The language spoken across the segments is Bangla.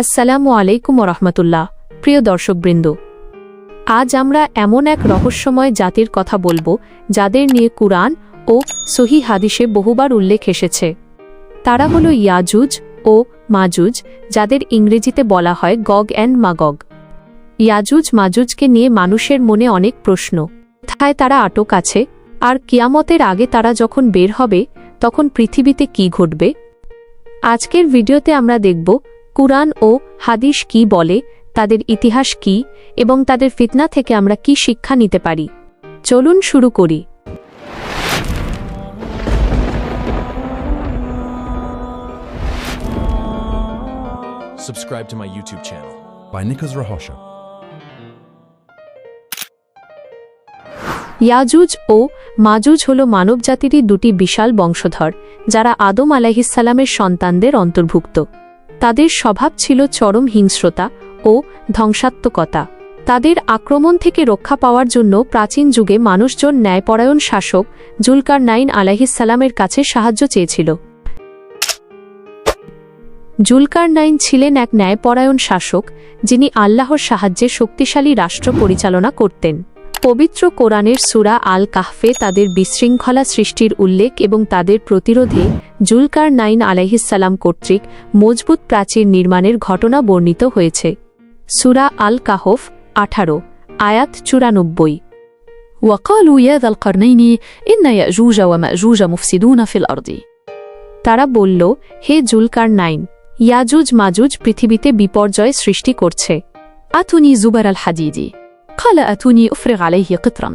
আসসালামু আলাইকুম রহমতুল্লাহ প্রিয় দর্শকবৃন্দ। আজ আমরা এমন এক রহস্যময় জাতির কথা বলব, যাদের নিয়ে কুরআন ও সহি হাদিসে বহুবার উল্লেখ এসেছে। তারা হল ইয়াজুজ ও মাজুজ, যাদের ইংরেজিতে বলা হয় গগ অ্যান্ড মাগগ। ইয়াজুজ মাজুজকে নিয়ে মানুষের মনে অনেক প্রশ্ন। কোথায় তারা আটক আছে? আর কিয়ামতের আগে তারা যখন বের হবে, তখন পৃথিবীতে কি ঘটবে? আজকের ভিডিওতে আমরা দেখব কুরআন ও হাদিস কি বলে তাদের ইতিহাস কি এবং তাদের ফিতনা থেকে আমরা কি শিক্ষা নিতে পারি চলুন শুরু করি Subscribe to my YouTube channel. by Nicholas Rahosha. ইয়াজুজ ও মাজুজ হল মানবজাতিরই দুটি বিশাল বংশধর যারা আদম আলাহিসাল্লামের সন্তানদের অন্তর্ভুক্ত তাদের স্বভাব ছিল চরম হিংস্রতা ও ধ্বংসাত্মকতা। তাদের আক্রমণ থেকে রক্ষা পাওয়ার জন্য প্রাচীন যুগে মানুষজন ন্যায়পরায়ণ শাসক জুলকার নাইন আলাহিসাল্লামের কাছে সাহায্য চেয়েছিল। জুলকার নাইন ছিলেন এক ন্যায়পরায়ণ শাসক, যিনি আল্লাহর সাহায্যে শক্তিশালী রাষ্ট্র পরিচালনা করতেন। পবিত্র কোরআনের সুরা আল কাহফে তাদের বিশৃঙ্খলা সৃষ্টির উল্লেখ এবং তাদের প্রতিরোধে জুলকার নাইন আলাইহিসাল্লাম কর্তৃক মজবুত প্রাচীর নির্মাণের ঘটনা বর্ণিত হয়েছে সুরা আল কাহফ আঠারো আয়াত চুরানব্বই وقالوا يا ذا القرنين إن يأجوج ومأجوج مفسدون في الأرض তারা বলল হে জুলকার নাইন ইয়াজুজ মাজুজ পৃথিবীতে বিপর্যয় সৃষ্টি করছে أتوني زبر الحديد قال أتوني أفرغ عليه قطرا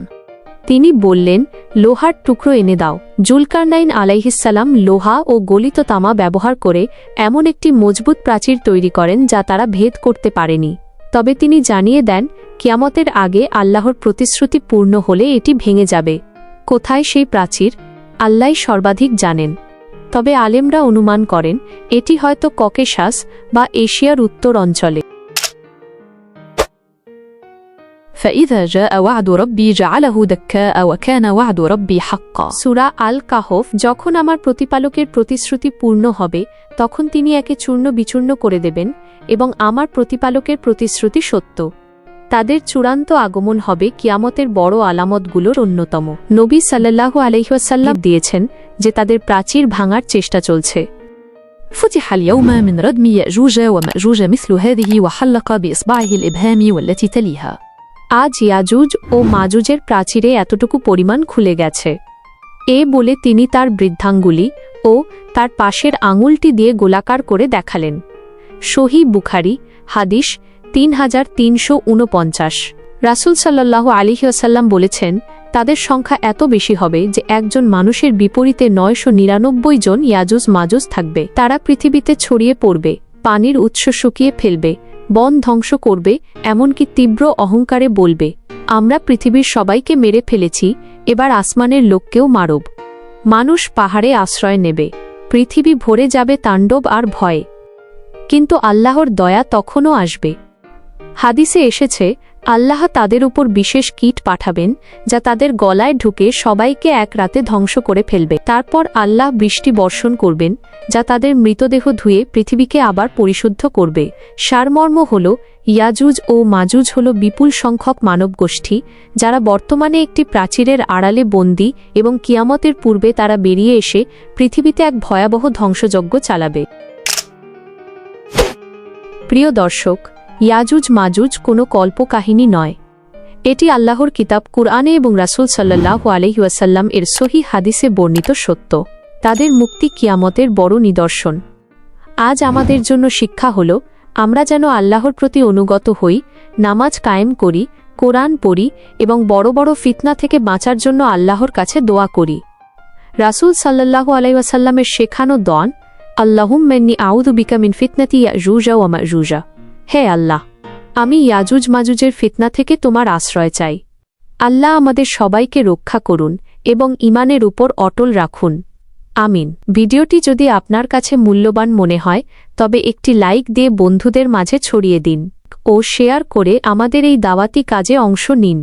তিনি বললেন, লোহার টুকরো এনে দাও। জুলকারনাইন আলাইহিসাল্লাম লোহা ও গলিত তামা ব্যবহার করে এমন একটি মজবুত প্রাচীর তৈরি করেন যা তারা ভেদ করতে পারেনি। তবে তিনি জানিয়ে দেন, কিয়ামতের আগে আল্লাহর প্রতিশ্রুতি পূর্ণ হলে এটি ভেঙে যাবে। কোথায় সেই প্রাচীর? আল্লাহ সর্বাধিক জানেন। তবে আলেমরা অনুমান করেন, এটি হয়তো ককেশাস বা এশিয়ার উত্তর অঞ্চলে। فإذا جاء وعد ربي جعله دكاء وكان وعد ربي حقا সুরা আল কাহফ যখন আমার প্রতিপালকের প্রতিশ্রুতি পূর্ণ হবে তখন তিনি একে চূর্ণ বিচূর্ণ করে দেবেন এবং আমার প্রতিপালকের প্রতিশ্রুতি সত্য তাদের চূড়ান্ত আগমন হবে কিয়ামতের বড় আলামতগুলোর অন্যতম নবী সাল্লাল্লাহু আলহিহাসাল্লাম দিয়েছেন যে তাদের প্রাচীর ভাঙার চেষ্টা চলছে فتح اليوم من ردم يأجوج ومأجوج مثل هذه وحلق بإصبعه الإبهام والتي تليها আজ ইয়াজুজ ও মাজুজের প্রাচীরে এতটুকু পরিমাণ খুলে গেছে। এ বলে তিনি তার বৃদ্ধাঙ্গুলি ও তার পাশের আঙুলটি দিয়ে গোলাকার করে দেখালেন। সহি বুখারি, হাদিস তিন হাজার তিনশো ঊনপঞ্চাশ রাসুল সাল্লাহ আলিহাসাল্লাম বলেছেন, তাদের সংখ্যা এত বেশি হবে যে একজন মানুষের বিপরীতে নয়শো নিরানব্বই জন ইয়াজুজ মাজুজ থাকবে। তারা পৃথিবীতে ছড়িয়ে পড়বে, পানির উৎস শুকিয়ে ফেলবে বন ধ্বংস করবে, এমনকি তীব্র অহংকারে বলবে, আমরা পৃথিবীর সবাইকে মেরে ফেলেছি, এবার আসমানের লোককেও মারব। মানুষ পাহাড়ে আশ্রয় নেবে, পৃথিবী ভরে যাবে তাণ্ডব আর ভয়ে। কিন্তু আল্লাহর দয়া তখনও আসবে। হাদিসে এসেছে আল্লাহ তাদের উপর বিশেষ কীট পাঠাবেন, যা তাদের গলায় ঢুকে সবাইকে এক রাতে ধ্বংস করে ফেলবে। তারপর আল্লাহ বৃষ্টি বর্ষণ করবেন, যা তাদের মৃতদেহ ধুয়ে পৃথিবীকে আবার পরিশুদ্ধ করবে। সারমর্ম হল, ইয়াজুজ ও মাজুজ হল বিপুল সংখ্যক মানব গোষ্ঠী যারা বর্তমানে একটি প্রাচীরের আড়ালে বন্দী এবং কিয়ামতের পূর্বে তারা বেরিয়ে এসে পৃথিবীতে এক ভয়াবহ ধ্বংসযজ্ঞ চালাবে। প্রিয় দর্শক ইয়াজুজ মাজুজ কোনো কল্পকাহিনী নয়। এটি আল্লাহর কিতাব কুরআনে এবং রাসুল সাল্লাহ আলহিউসাল্লাম এর সহি হাদিসে বর্ণিত সত্য। তাদের মুক্তি কিয়ামতের বড় নিদর্শন। আজ আমাদের জন্য শিক্ষা হল, আমরা যেন আল্লাহর প্রতি অনুগত হই, নামাজ কায়েম করি, কোরআন পড়ি এবং বড় বড় ফিতনা থেকে বাঁচার জন্য আল্লাহর কাছে দোয়া করি। রাসুল সাল্লাহ আলাইসাল্লামের শেখানো দন আল্লাহুম মেন্নি আউদু বিকা মিন ফিতনাতি ইয়াজুজা ও মাজুজা। হে আল্লাহ, আমি ইয়াজুজ মাজুজের ফিতনা থেকে তোমার আশ্রয় চাই। আল্লাহ আমাদের সবাইকে রক্ষা করুন এবং ইমানের উপর অটল রাখুন। আমিন। ভিডিওটি যদি আপনার কাছে মূল্যবান মনে হয়, তবে একটি লাইক দিয়ে বন্ধুদের মাঝে ছড়িয়ে দিন ও শেয়ার করে আমাদের এই দাওয়াতি কাজে অংশ নিন।